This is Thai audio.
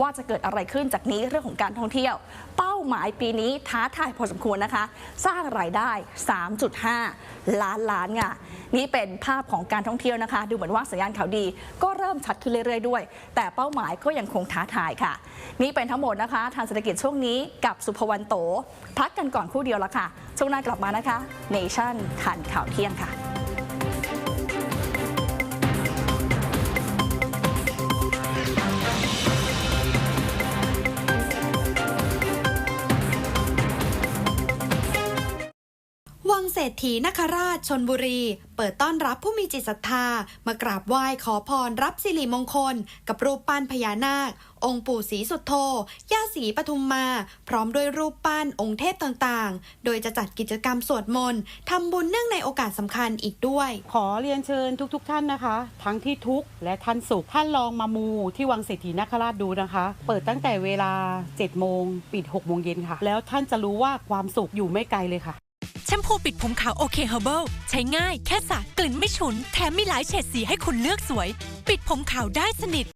ว่าจะเกิดอะไรขึ้นจากนี้เรื่องของการท่องเที่ยว เป้าหมายปีนี้ท้าทายพอสมควรนะคะ สร้างรายได้ 3.5 ล้านล้านค่ะนี่เป็นภาพของการท่องเที่ยวนะคะ ดูเหมือนว่าสัญญาณข่าวดี ก็เริ่มชัดขึ้นเรื่อยๆด้วย แต่เป้าหมายก็ยังคงท้าทายค่ะ นี่เป็นทั้งหมดนะคะทางเศรษฐกิจช่วงนี้กับสุภวันโต พักกันก่อนคู่เดียวละค่ะ ช่วงหน้ากลับมานะคะเนชั่นทันข่าวเที่ยงค่ะ วังเศรษฐีนคราชชนบุรี เปิดต้อนรับผู้มีจิตศรัทธามากราบไหว้ขอพรรับสิริมงคล กับรูปปั้นพญานาค องค์ปู่ศรีสุโธย่าศรีปทุมมา พร้อมด้วยรูปปั้นองค์เทพต่างๆ โดยจะจัดกิจกรรมสวดมนต์ทำบุญเนื่องในโอกาสสำคัญอีกด้วย ขอเรียนเชิญทุกๆทท่านนะคะ ทั้งที่ทุกข์และท่านสุขท่านลองมามูที่วังเศรษฐีนคราชดูนะคะ เปิดตั้งแต่เวลา7โมงปิด6โมงเย็นค่ะ แล้วท่านจะรู้ว่าความสุขอยู่ไม่ไกลเลยค่ะ แชมพูปิดผมขาวโอเคเฮอร์เบิลใช้ง่ายแค่สระกลิ่นไม่ฉุน แถมมีหลายเฉดสีให้คุณเลือกสวย ปิดผมขาวได้สนิท